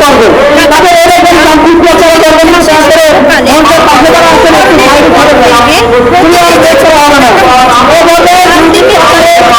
করে করব এরকম সংক্ষিপ্ত করে করবেন না তারপরে মঞ্চের পাশে যারা আছেন একটু বাইরে করে তুমি আর দেখতে হবে না। ও বলবে বক্তব্য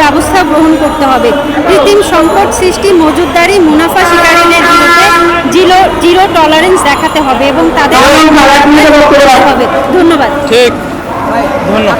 ব্যবস্থা গ্রহণ করতে হবে। কৃত্রিম সংকট সৃষ্টি মজুদদারি মুনাফা শিকারীদের বিরুদ্ধে জিরো জিরো টলারেন্স দেখাতে হবে এবং তাদের হবে। ধন্যবাদ। ঠিক। ধন্যবাদ।